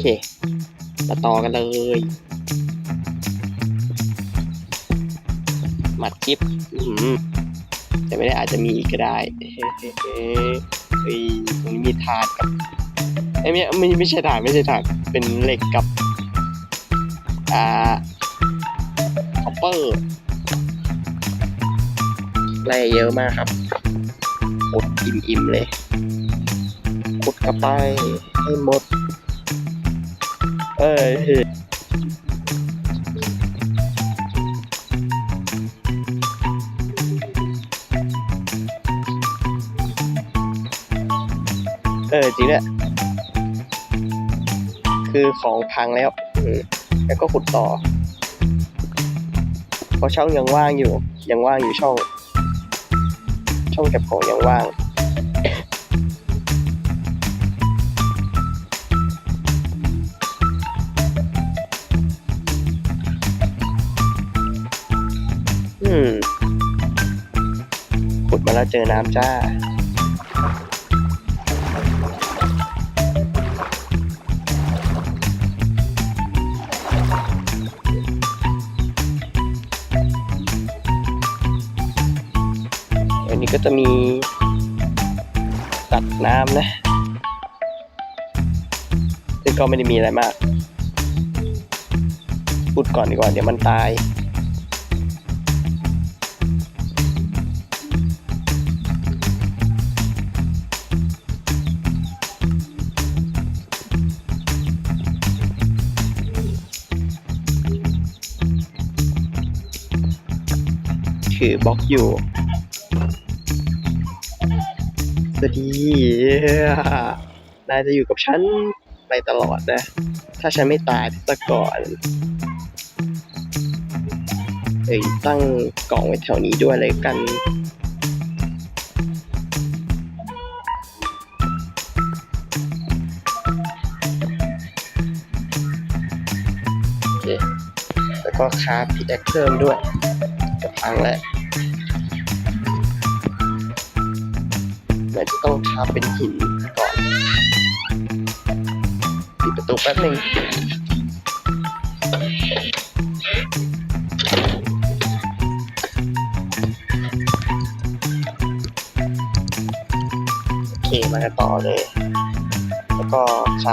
เคมาต่อกันเลย หมัดจิ๊บอื้อหือแต่ไม่ได้อาจจะมีอีกก็ได้ เฮ้เฮ้เฮ้ยตรงนี้มีถาดกับไอ้ไม่ไม่ไม่ใช่ถาดไม่ใช่ถาดเป็นเหล็กกับ อ่าคอปเปอร์ไล่เยอะมากครับอุดอิ่มๆเลยขุดกระไปให้หมด เอ้ยเออจริงเนี่ยคือของพังแล้วแล้วก็ขุดต่อ เพราะช่องยังว่างอยู่ ยังว่างอยู่ช่อง ช่องเก็บของยังว่าง ขุดมาแล้วเจอน้ำจ้า อันนี้ก็จะมีตัดน้ำนะ ซึ่งก็ไม่ได้มีอะไรมากพูดก่อนดีกว่าเดี๋ยวมันตาย คือบล็อกอยู่สวัสดีนายจะอยู่กับฉันไปตลอดนะ ถ้าฉันไม่ตายซะก่อนเอ้ยตั้งกล่องไว้แถวนี้ด้วยเลยกันโอเคแล้วก็คราพิกแอคเพิ่มด้วย จะพังแล้วเราจะต้องคราเป็นหินก่อนปิดประตูแป๊บหนึ่งโอเคมาต่อเลย แล้วก็คร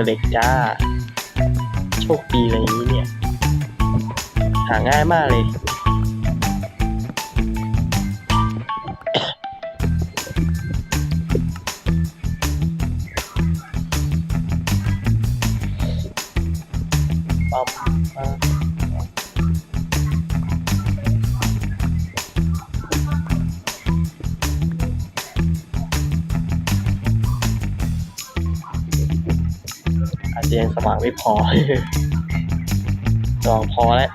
อืมเจอเหล็กจ้า โชคดีอะไรอย่างนี้เนี่ย หาง่ายมากเลย อาจจะยังสว่างไม่พอสว่างพอแล้ว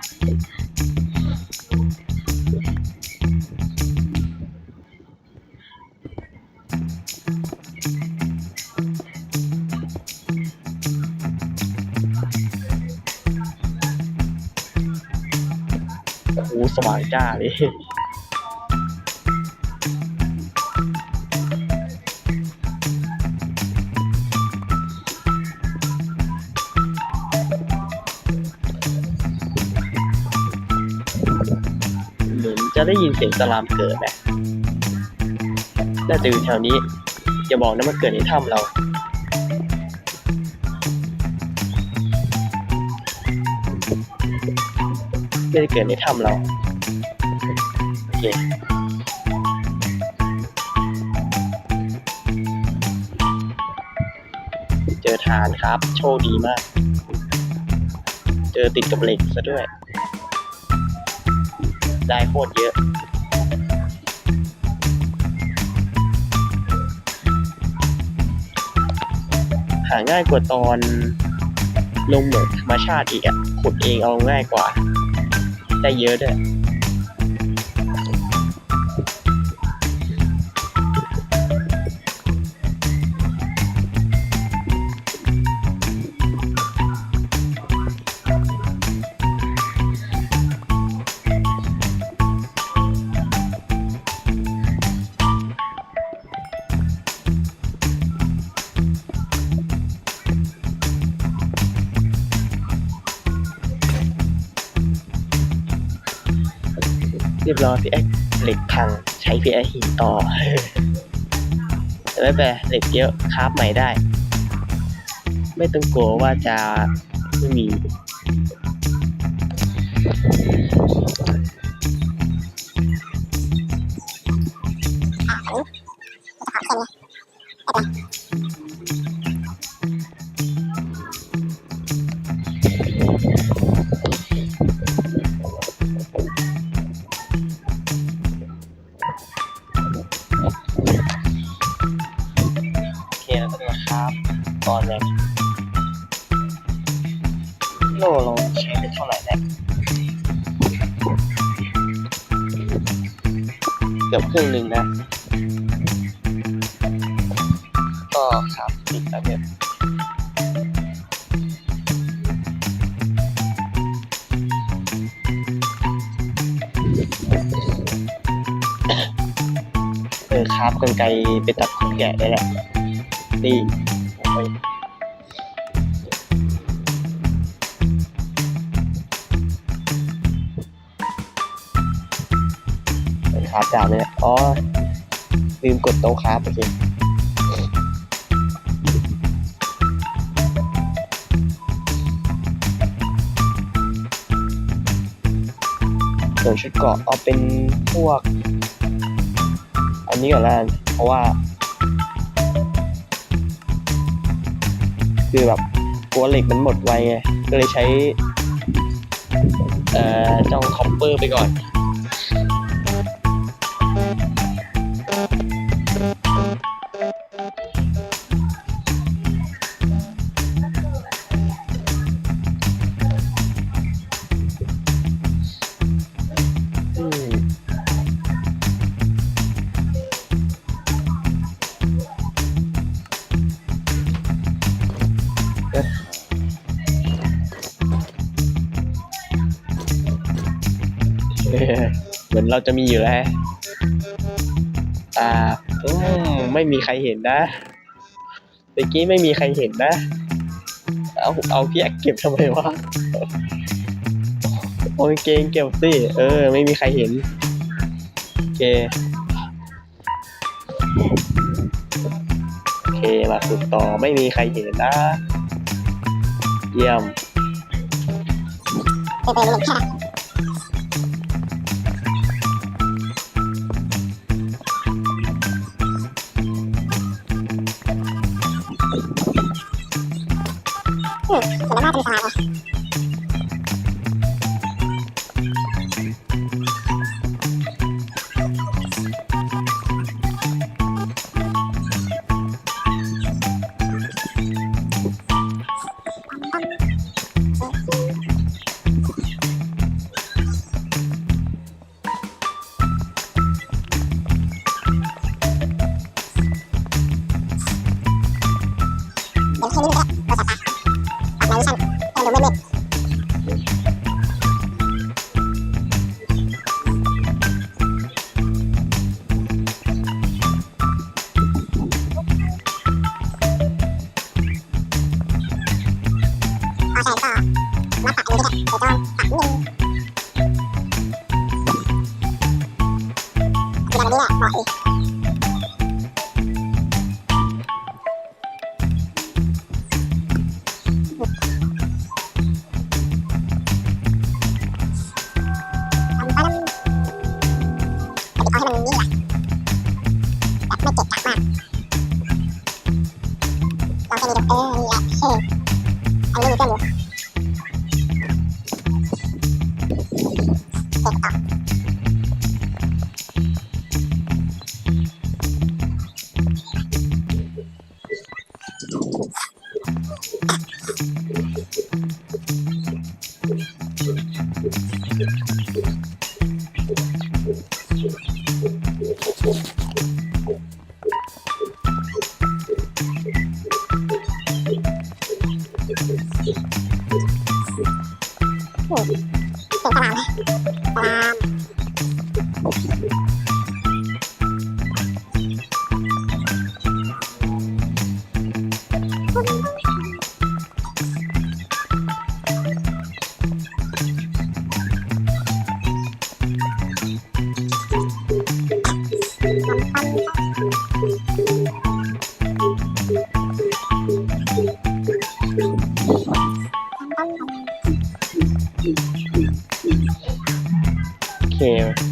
โอ้สว่างจ้าเลย ได้ยินเสียงสลามเกิดนะน่าจะอยู่แถวนี้อย่าบอกนะมันเกิดในถ้ำเรา ไม่ได้เกิดในถ้ำเรา โอเคเจอทานครับ โชคดีมาก เจอติดกับเหล็กซะด้วย ได้โคตรเยอะ หาง่ายกว่าตอนลงเหมือนธรรมชาติอีกอะขุดเองเอาง่ายกว่า ได้เยอะด้วย เรียบร้อยพี่แอ๊กเหล็กพังใช้พี่แอ๊กหินต่อแต่ไม่เป็นไรเหล็กเยอะคราฟใหม่ได้ ไม่ต้องกลัวว่าจะไม่มี ตอนเลยโลเราใช้ไปเท่าไหร่แล้วเกือบครึ่งหนึ่งนะ ก็ครับติดแล้วเนี่ยเออครับกันไกลไปตัดขนแกะได้แหละนี่ เป็นคราฟดาวเนี่ยอ๋อลืมกดโต๊ะคราฟโอเคส่วนชุดเกาะเอาเป็นพวก อันนี้ก่อนละเพราะว่า คือแบบกลัวเหล็กมันหมดไวไงก็เลยใช้ เอ่อจ้องคอปเปอร์ไปก่อน นเราจะมีอยู่แล้วอ่าอืมไม่มีใครเห็นนะเมื่อกี้ไม่มีใครเห็นนะ เอาเอาพี่แอกเก็บทำไมวะโอเกงเก็บสิเออ ไม่มีใครเห็นโอเคโอเคมาขุดต่อไม่มีใครเห็นนะ เยี่ยม ไปไปเลยค่ะอืมเห็นแล้ วน่าจะมีสม ปักอันนี้ก็ได้เดี๋ยวจะปักนิดนึงคือแบบนี้แหละเหมาะ โอ้โหตกตารางเลยตารา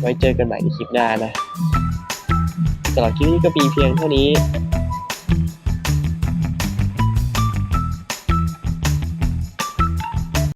ไว้เจอกันใหม่ในคลิปหน้านะสำหรับคลิปนี้ก็มีเพียงเท่านี้